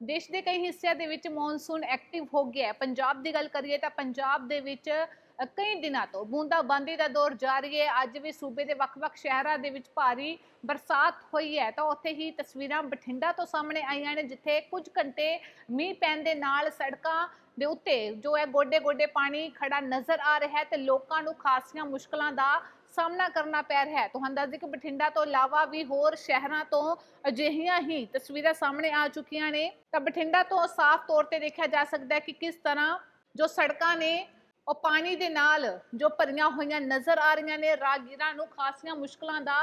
ਦੇਸ਼ ਦੇ ਕਈ ਹਿੱਸਿਆਂ ਦੇ ਵਿੱਚ ਮੌਨਸੂਨ ਐਕਟਿਵ ਹੋ ਗਿਆ ਹੈ। ਪੰਜਾਬ ਦੀ ਗੱਲ ਕਰੀਏ ਤਾਂ ਪੰਜਾਬ ਦੇ ਵਿੱਚ ਕਈ ਦਿਨਾਂ ਤੋਂ ਬੂੰਦਾਬਾਂਦੀ ਦਾ ਦੌਰ ਜਾਰੀ ਹੈ। ਅੱਜ ਵੀ ਸੂਬੇ ਦੇ ਵੱਖ-ਵੱਖ ਸ਼ਹਿਰਾਂ ਦੇ ਵਿੱਚ ਭਾਰੀ ਬਰਸਾਤ ਹੋਈ ਹੈ। ਤਾਂ ਉੱਥੇ ਹੀ ਤਸਵੀਰਾਂ ਬਠਿੰਡਾ ਤੋਂ ਸਾਹਮਣੇ ਆਈਆਂ ਨੇ, ਜਿੱਥੇ ਕੁਝ ਘੰਟੇ ਮੀਂਹ ਪੈਣ ਦੇ ਨਾਲ ਸੜਕਾਂ ਦੇ ਉੱਤੇ ਜੋ ਹੈ ਗੋਡੇ-ਗੋਡੇ ਪਾਣੀ ਖੜਾ ਨਜ਼ਰ ਆ ਰਿਹਾ ਹੈ ਤੇ ਲੋਕਾਂ ਨੂੰ ਖਾਸੀਆਂ ਮੁਸ਼ਕਲਾਂ ਦਾ ਸਾਹਮਣਾ ਕਰਨਾ ਪੈ ਰਿਹਾ ਹੈ। ਤੁਹਾਨੂੰ ਦੱਸ ਦਈਏ ਕਿ ਬਠਿੰਡਾ ਤੋਂ ਇਲਾਵਾ ਵੀ ਹੋਰ ਸ਼ਹਿਰਾਂ ਤੋਂ ਅਜਿਹੀਆਂ ਹੀ ਤਸਵੀਰਾਂ ਸਾਹਮਣੇ ਆ ਚੁੱਕੀਆਂ ਨੇ। ਤਾਂ ਬਠਿੰਡਾ ਤੋਂ ਸਾਫ਼ ਤੌਰ ਤੇ ਦੇਖਿਆ ਜਾ ਸਕਦਾ ਹੈ ਕਿ ਕਿਸ ਤਰ੍ਹਾਂ ਜੋ ਸੜਕਾਂ ਨੇ, ਉਹ ਪਾਣੀ ਦੇ ਨਾਲ ਜੋ ਭਰੀਆਂ ਹੋਈਆਂ ਨਜ਼ਰ ਆ ਰਹੀਆਂ ਨੇ ਰਾਗੀਰਾਂ ਨੂੰ ਖਾਸੀਆਂ ਮੁਸ਼ਕਲਾਂ ਦਾ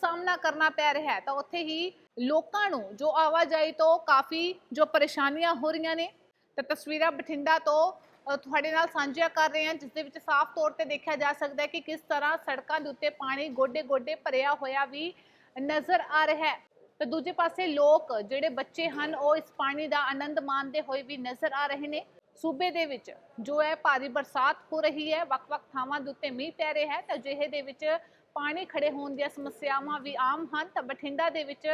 ਸਾਹਮਣਾ ਕਰਨਾ ਪੈ ਰਿਹਾ ਹੈ। ਤਾਂ ਉੱਥੇ ਹੀ ਲੋਕਾਂ ਨੂੰ ਜੋ ਆਵਾਜਾਈ ਤੋਂ ਕਾਫੀ ਜੋ ਪਰੇਸ਼ਾਨੀਆਂ ਹੋ ਰਹੀਆਂ ਨੇ। ਤਾਂ ਤਸਵੀਰਾਂ ਬਠਿੰਡਾ ਤੋਂ ਤੁਹਾਡੇ ਨਾਲ ਸਾਂਝੀਆਂ ਕਰ ਰਹੇ ਹਾਂ, ਜਿਸ ਦੇ ਵਿੱਚ ਸਾਫ਼ ਤੌਰ ਤੇ ਦੇਖਿਆ ਜਾ ਸਕਦਾ ਹੈ ਕਿ ਕਿਸ ਤਰ੍ਹਾਂ ਸੜਕਾਂ ਦੇ ਉੱਤੇ ਪਾਣੀ ਗੋਡੇ-ਗੋਡੇ ਭਰਿਆ ਹੋਇਆ ਵੀ ਨਜ਼ਰ ਆ ਰਿਹਾ ਹੈ। ਤੇ ਦੂਜੇ ਪਾਸੇ ਲੋਕ, ਜਿਹੜੇ ਬੱਚੇ ਹਨ, ਉਹ ਇਸ ਪਾਣੀ ਦਾ ਆਨੰਦ ਮਾਣਦੇ ਹੋਏ ਵੀ ਨਜ਼ਰ ਆ ਰਹੇ ਨੇ। ਸੂਬੇ ਦੇ ਵਿੱਚ ਜੋ ਹੈ ਭਾਰੀ ਬਰਸਾਤ ਹੋ ਰਹੀ ਹੈ, ਵੱਖ-ਵੱਖ ਥਾਵਾਂ ਦੇ ਉੱਤੇ ਮੀਂਹ ਪੈ ਰਿਹਾ ਹੈ, ਤਾਂ ਅਜਿਹੇ ਦੇ ਵਿੱਚ ਪਾਣੀ ਖੜੇ ਹੋਣ ਦੀਆਂ ਸਮੱਸਿਆਵਾਂ ਵੀ ਆਮ ਹਨ। ਤਾਂ ਬਠਿੰਡਾ ਦੇ ਵਿੱਚ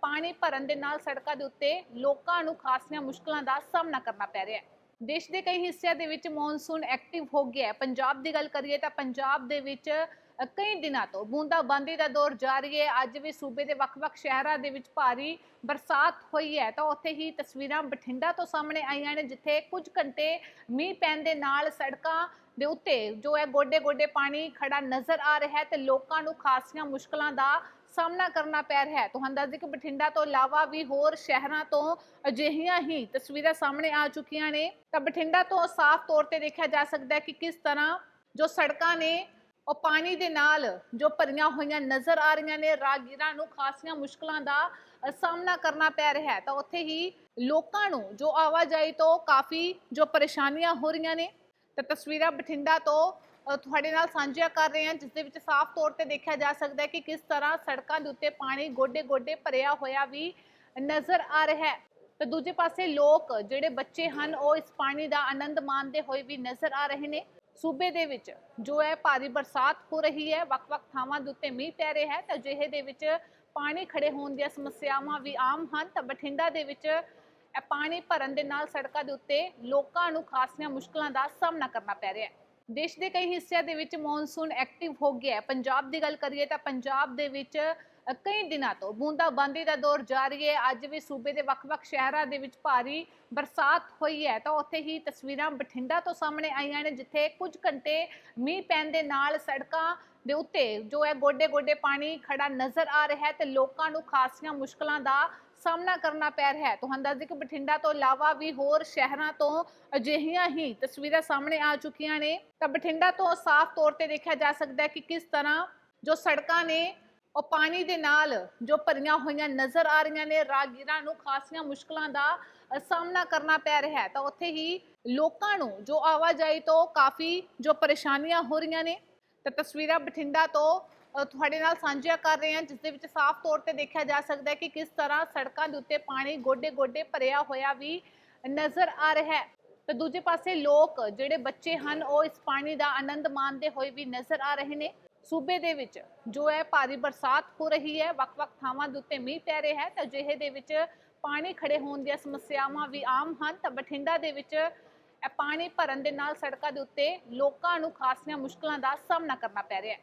ਪਾਣੀ ਭਰਨ ਦੇ ਨਾਲ ਸੜਕਾਂ ਦੇ ਉੱਤੇ ਲੋਕਾਂ ਨੂੰ ਖਾਸੀਆਂ ਮੁਸ਼ਕਲਾਂ ਦਾ ਸਾਹਮਣਾ ਕਰਨਾ ਪੈ ਰਿਹਾ ਹੈ। ਦੇਸ਼ ਦੇ ਕਈ ਹਿੱਸਿਆਂ ਦੇ ਵਿੱਚ ਮੌਨਸੂਨ ਐਕਟਿਵ ਹੋ ਗਿਆ ਪੰਜਾਬ ਦੀ ਗੱਲ ਕਰੀਏ ਤਾਂ ਪੰਜਾਬ ਦੇ ਵਿੱਚ ਕਈ ਦਿਨਾਂ ਤੋਂ ਬੂੰਦਾਬਾਂਦੀ ਦਾ ਦੌਰ ਜਾਰੀ ਹੈ। ਅੱਜ ਵੀ ਸੂਬੇ ਦੇ ਵੱਖ-ਵੱਖ ਸ਼ਹਿਰਾਂ ਦੇ ਵਿੱਚ ਭਾਰੀ ਬਰਸਾਤ ਹੋਈ ਹੈ। ਤਾਂ ਉੱਥੇ ਹੀ ਤਸਵੀਰਾਂ ਬਠਿੰਡਾ ਤੋਂ ਸਾਹਮਣੇ ਆਈਆਂ ਨੇ, ਜਿੱਥੇ ਕੁਝ ਘੰਟੇ ਮੀਂਹ ਪੈਣ ਦੇ ਨਾਲ ਸੜਕਾਂ ਦੇ ਉੱਤੇ ਜੋ ਹੈ ਗੋਡੇ-ਗੋਡੇ ਪਾਣੀ ਖੜਾ ਨਜ਼ਰ ਆ ਰਿਹਾ ਹੈ ਤੇ ਲੋਕਾਂ ਨੂੰ ਖਾਸੀਆਂ ਮੁਸ਼ਕਲਾਂ ਦਾ ਸਾਹਮਣਾ ਕਰਨਾ ਪੈ ਰਿਹਾ ਹੈ। ਤੁਹਾਨੂੰ ਦੱਸ ਦਈਏ ਕਿ ਬਠਿੰਡਾ ਤੋਂ ਇਲਾਵਾ ਵੀ ਹੋਰ ਸ਼ਹਿਰਾਂ ਤੋਂ ਅਜਿਹੀਆਂ ਹੀ ਤਸਵੀਰਾਂ ਸਾਹਮਣੇ ਆ ਚੁੱਕੀਆਂ ਨੇ। ਤਾਂ ਬਠਿੰਡਾ ਤੋਂ ਸਾਫ਼ ਤੌਰ ਤੇ ਦੇਖਿਆ ਜਾ ਸਕਦਾ ਹੈ ਕਿ ਕਿਸ ਤਰ੍ਹਾਂ ਜੋ ਸੜਕਾਂ ਨੇ ਉਹ ਪਾਣੀ ਦੇ ਨਾਲ ਜੋ ਭਰੀਆਂ ਹੋਈਆਂ ਨਜ਼ਰ ਆ ਰਹੀਆਂ ਨੇ, ਰਾਗੀਰਾਂ ਨੂੰ ਖਾਸੀਆਂ ਮੁਸ਼ਕਲਾਂ ਦਾ ਸਾਹਮਣਾ ਕਰਨਾ ਪੈ ਰਿਹਾ ਹੈ। ਤਾਂ ਉੱਥੇ ਹੀ ਲੋਕਾਂ ਨੂੰ ਜੋ ਆਵਾਜਾਈ ਤੋਂ ਕਾਫੀ ਜੋ ਪਰੇਸ਼ਾਨੀਆਂ ਹੋ ਰਹੀਆਂ ਨੇ, ਤਾਂ ਤਸਵੀਰਾਂ ਬਠਿੰਡਾ ਤੋਂ ਤੁਹਾਡੇ ਨਾਲ ਸਾਂਝੀਆਂ ਕਰ ਰਹੇ ਹਾਂ, ਜਿਸ ਦੇ ਵਿੱਚ ਸਾਫ਼ ਤੌਰ ਤੇ ਦੇਖਿਆ ਜਾ ਸਕਦਾ ਹੈ ਕਿ ਕਿਸ ਤਰ੍ਹਾਂ ਸੜਕਾਂ ਦੇ ਉੱਤੇ ਪਾਣੀ ਗੋਡੇ-ਗੋਡੇ ਭਰਿਆ ਹੋਇਆ ਵੀ ਨਜ਼ਰ ਆ ਰਿਹਾ ਹੈ। ਤੇ ਦੂਜੇ ਪਾਸੇ ਲੋਕ ਜਿਹੜੇ ਬੱਚੇ ਹਨ, ਉਹ ਇਸ ਪਾਣੀ ਦਾ ਆਨੰਦ ਮਾਣਦੇ ਹੋਏ ਵੀ ਨਜ਼ਰ ਆ ਰਹੇ ਨੇ। ਸੂਬੇ ਦੇ ਵਿੱਚ ਜੋ ਹੈ ਭਾਰੀ ਬਰਸਾਤ ਹੋ ਰਹੀ ਹੈ, ਵੱਖ-ਵੱਖ ਥਾਵਾਂ ਦੇ ਉੱਤੇ ਮੀਂਹ ਪੈ ਰਿਹਾ ਹੈ, ਤਾਂ ਅਜਿਹੇ ਦੇ ਵਿੱਚ ਪਾਣੀ ਖੜੇ ਹੋਣ ਦੀਆਂ ਸਮੱਸਿਆਵਾਂ ਵੀ ਆਮ ਹਨ। ਤਾਂ ਬਠਿੰਡਾ ਦੇ ਵਿੱਚ ਇਹ ਪਾਣੀ ਭਰਨ ਦੇ ਨਾਲ ਸੜਕਾਂ ਦੇ ਉੱਤੇ ਲੋਕਾਂ ਨੂੰ ਖਾਸੀਆਂ ਮੁਸ਼ਕਲਾਂ ਦਾ ਸਾਹਮਣਾ ਕਰਨਾ ਪੈ ਰਿਹਾ ਹੈ। ਦੇਸ਼ ਦੇ ਕਈ ਹਿੱਸਿਆਂ ਦੇ ਵਿੱਚ ਮੌਨਸੂਨ ਐਕਟਿਵ ਹੋ ਗਿਆ ਹੈ। ਪੰਜਾਬ ਦੀ ਗੱਲ ਕਰੀਏ ਤਾਂ ਪੰਜਾਬ ਦੇ ਵਿੱਚ ਕਈ ਦਿਨਾਂ ਤੋਂ ਬੂੰਦਾਬਾਂਦੀ ਦਾ ਦੌਰ ਜਾਰੀ ਹੈ। ਅੱਜ ਵੀ ਸੂਬੇ ਦੇ ਵੱਖ-ਵੱਖ ਸ਼ਹਿਰਾਂ ਦੇ ਵਿੱਚ ਭਾਰੀ ਬਰਸਾਤ ਹੋਈ ਹੈ। ਤਾਂ ਉੱਥੇ ਹੀ ਤਸਵੀਰਾਂ ਬਠਿੰਡਾ ਤੋਂ ਸਾਹਮਣੇ ਆਈਆਂ ਨੇ, ਜਿੱਥੇ ਕੁਝ ਘੰਟੇ ਮੀਂਹ ਪੈਣ ਦੇ ਨਾਲ ਸੜਕਾਂ ਦੇ ਉੱਤੇ ਜੋ ਹੈ ਗੋਡੇ-ਗੋਡੇ ਪਾਣੀ ਖੜਾ ਨਜ਼ਰ ਆ ਰਿਹਾ ਹੈ ਤੇ ਲੋਕਾਂ ਨੂੰ ਖਾਸੀਆਂ ਮੁਸ਼ਕਲਾਂ ਦਾ ਸਾਹਮਣਾ ਕਰਨਾ ਪੈ ਰਿਹਾ ਹੈ। ਤੁਹਾਨੂੰ ਦੱਸ ਦਈਏ ਕਿ ਬਠਿੰਡਾ ਤੋਂ ਇਲਾਵਾ ਵੀ ਹੋਰ ਸ਼ਹਿਰਾਂ ਤੋਂ ਅਜਿਹੀਆਂ ਹੀ ਤਸਵੀਰਾਂ ਸਾਹਮਣੇ ਆ ਚੁੱਕੀਆਂ ਨੇ। ਤਾਂ ਬਠਿੰਡਾ ਤੋਂ ਸਾਫ਼ ਤੌਰ ਤੇ ਦੇਖਿਆ ਜਾ ਸਕਦਾ ਹੈ ਕਿ ਕਿਸ ਤਰ੍ਹਾਂ ਜੋ ਸੜਕਾਂ ਨੇ ਉਹ ਪਾਣੀ ਦੇ ਨਾਲ ਜੋ ਭਰੀਆਂ ਹੋਈਆਂ ਨਜ਼ਰ ਆ ਰਹੀਆਂ ਨੇ ਰਾਗੀਰਾਂ ਨੂੰ ਖਾਸੀਆਂ ਮੁਸ਼ਕਲਾਂ ਦਾ ਸਾਹਮਣਾ ਕਰਨਾ ਪੈ ਰਿਹਾ ਹੈ। ਤਾਂ ਉੱਥੇ ਹੀ ਲੋਕਾਂ ਨੂੰ ਜੋ ਆਵਾਜਾਈ ਤੋਂ ਕਾਫੀ ਜੋ ਪਰੇਸ਼ਾਨੀਆਂ ਹੋ ਰਹੀਆਂ ਨੇ, ਤਾਂ ਤਸਵੀਰਾਂ ਬਠਿੰਡਾ ਤੋਂ ਤੁਹਾਡੇ ਨਾਲ ਸਾਂਝੀਆਂ ਕਰ ਰਹੇ ਹਾਂ, ਜਿਸ ਦੇ ਵਿੱਚ ਸਾਫ਼ ਤੌਰ ਤੇ ਦੇਖਿਆ ਜਾ ਸਕਦਾ ਹੈ ਕਿ ਕਿਸ ਤਰ੍ਹਾਂ ਸੜਕਾਂ ਦੇ ਉੱਤੇ ਪਾਣੀ ਗੋਡੇ-ਗੋਡੇ ਭਰਿਆ ਹੋਇਆ ਵੀ ਨਜ਼ਰ ਆ ਰਿਹਾ ਹੈ। ਤੇ ਦੂਜੇ ਪਾਸੇ ਲੋਕ, ਜਿਹੜੇ ਬੱਚੇ ਹਨ, ਉਹ ਇਸ ਪਾਣੀ ਦਾ ਆਨੰਦ ਮਾਣਦੇ ਹੋਏ ਵੀ ਨਜ਼ਰ ਆ ਰਹੇ ਨੇ। ਸੂਬੇ ਦੇ ਵਿੱਚ ਜੋ ਹੈ ਭਾਰੀ ਬਰਸਾਤ ਹੋ ਰਹੀ ਹੈ, ਵੱਖ-ਵੱਖ ਥਾਵਾਂ ਦੇ ਉੱਤੇ ਮੀਂਹ ਪੈ ਰਿਹਾ ਹੈ, ਤਾਂ ਅਜਿਹੇ ਦੇ ਵਿੱਚ ਪਾਣੀ ਖੜੇ ਹੋਣ ਦੀਆਂ ਸਮੱਸਿਆਵਾਂ ਵੀ ਆਮ ਹਨ, ਤਾਂ ਬਠਿੰਡਾ ਦੇ ਵਿੱਚ ਇਹ ਪਾਣੀ ਭਰਨ ਦੇ ਨਾਲ ਸੜਕਾਂ ਦੇ ਉੱਤੇ ਲੋਕਾਂ ਨੂੰ ਖਾਸੀਆਂ ਮੁਸ਼ਕਲਾਂ ਦਾ ਸਾਹਮਣਾ ਕਰਨਾ ਪੈ ਰਿਹਾ ਹੈ।